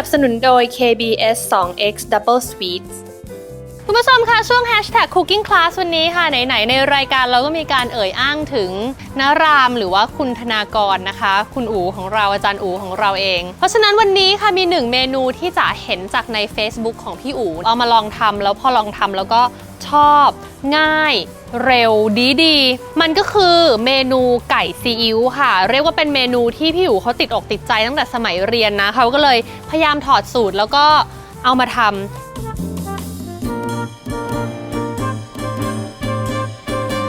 นับสนุนโดย KBS 2X Double Sweets คุณผู้ชมคะช่วง Hashtag Cooking Class วันนี้ค่ะ ไหน ๆ ในรายการเราก็มีการเอ่ยอ้างถึงนารามหรือว่าคุณธนากรนะคะ คุณอูของเราอาจารย์อูของเราเอง เพราะฉะนั้นวันนี้ค่ะมีหนึ่งเมนูที่จะเห็นจากใน Facebook ของพี่อูเอามาลองทำแล้วพอลองทำแล้วก็ชอบง่าย เร็วดีดี มันก็คือเมนูไก่ซีอิ๊วค่ะ เรียกว่าเป็นเมนูที่พี่อูเขาติดอกติดใจตั้งแต่สมัยเรียนนะเขาก็เลยพยายามถอดสูตรแล้วก็เอามาทำ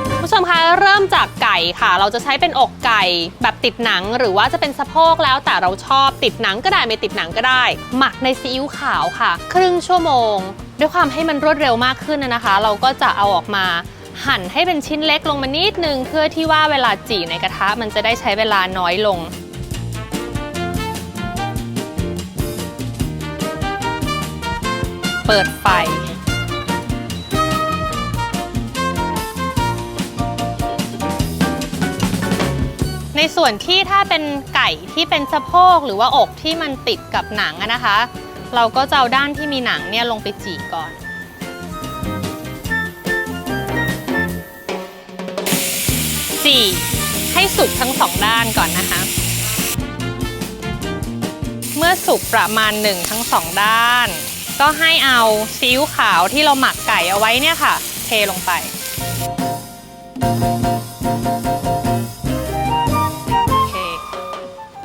คุณผู้ชมคะเริ่มจากไก่ค่ะ เราจะใช้เป็นอกไก่แบบติดหนังหรือว่าจะเป็นสะโพกแล้วแต่เราชอบติดหนังก็ได้ไม่ติดหนังก็ได้ หมักในซีอิ๊วขาวค่ะ ครึ่งชั่วโมง ด้วยความให้มันรวดเร็วมากขึ้นนะคะ เราก็จะเอาออกมา หั่นให้เป็นชิ้นเล็กลงมานิดนึง เพื่อที่ว่าเวลาจี่ในกระทะมันจะได้ใช้เวลาน้อยลง เปิดไฟในส่วนที่ถ้าเป็นไก่ที่เป็นสะโพกหรือว่าอกที่มันติดกับหนังนะคะ เราก็จะเอาด้านที่มีหนังเนี่ยลงไปจี่ก่อน จี่ให้สุกทั้งสองด้านก่อนนะคะ เมื่อสุกประมาณหนึ่งทั้งสองด้าน ก็ให้เอาซีอิ๊วขาวที่เราหมักไก่เอาไว้เนี่ยค่ะ เทลงไป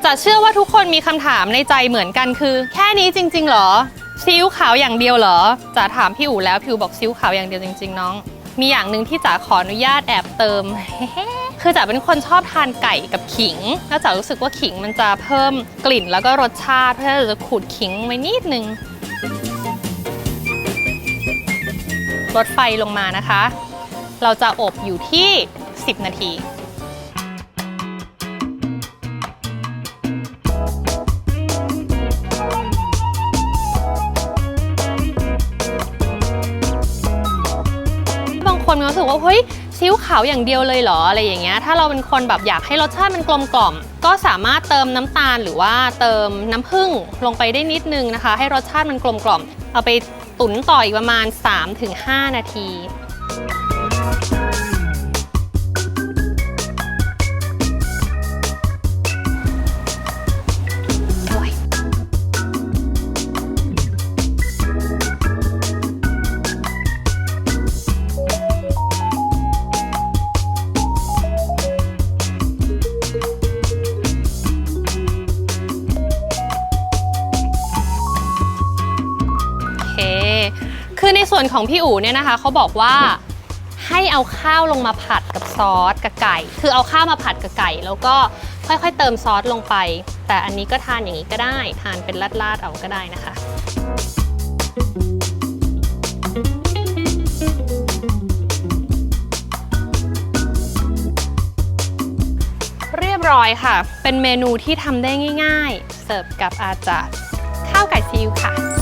จะเชื่อว่าทุกคนมีคำถามในใจเหมือนกันคือ แค่นี้จริง ๆ หรอซีอิ๊วขาวอย่างเดียวเหรอจะถามพี่อู๋แล้วพี่อู๋บอกซีอิ๊วขาวอย่างเดียวจริง ๆ น้อง มีอย่างหนึ่งที่จ๋าขออนุญาตแอบเติม คือจ๋าเป็นคนชอบทานไก่กับขิงแล้วจ๋ารู้สึกว่าขิงมันจะเพิ่มกลิ่นแล้วก็รสชาติเพราะฉะนั้นจ๋าจะขูดขิงไว้นิดนึงลดไฟลงมานะคะ เราจะอบอยู่ที่ 10 นาที บางคนมีความรู้สึกว่าเฮ้ย ซีอิ๊วขาวอย่างเดียวเลยเหรออะไรอย่างเงี้ยถ้าเราเป็นคนแบบอยากให้รสชาติมันกลมกล่อม ก็สามารถเติมน้ำตาลหรือว่าเติมน้ำผึ้งลงไปได้นิดนึงนะคะ ให้รสชาติมันกลมกล่อม เอาไปตุ๋นต่ออีกประมาณ 3-5 นาที คือในส่วนของพี่อู๋เนี่ยนะคะเขาบอกว่าให้เอาข้าวลงมาผัดกับซอสกับไก่ คือเอาข้าวมาผัดกับไก่ แล้วก็ค่อยๆ เติมซอสลงไป แต่อันนี้ก็ทานอย่างนี้ก็ได้ ทานเป็นลาดๆเอาก็ได้นะคะ เรียบร้อยค่ะ เป็นเมนูที่ทำได้ง่าย ๆ เสิร์ฟกับอาจารย์ข้าวไก่ซีอิ๊วค่ะ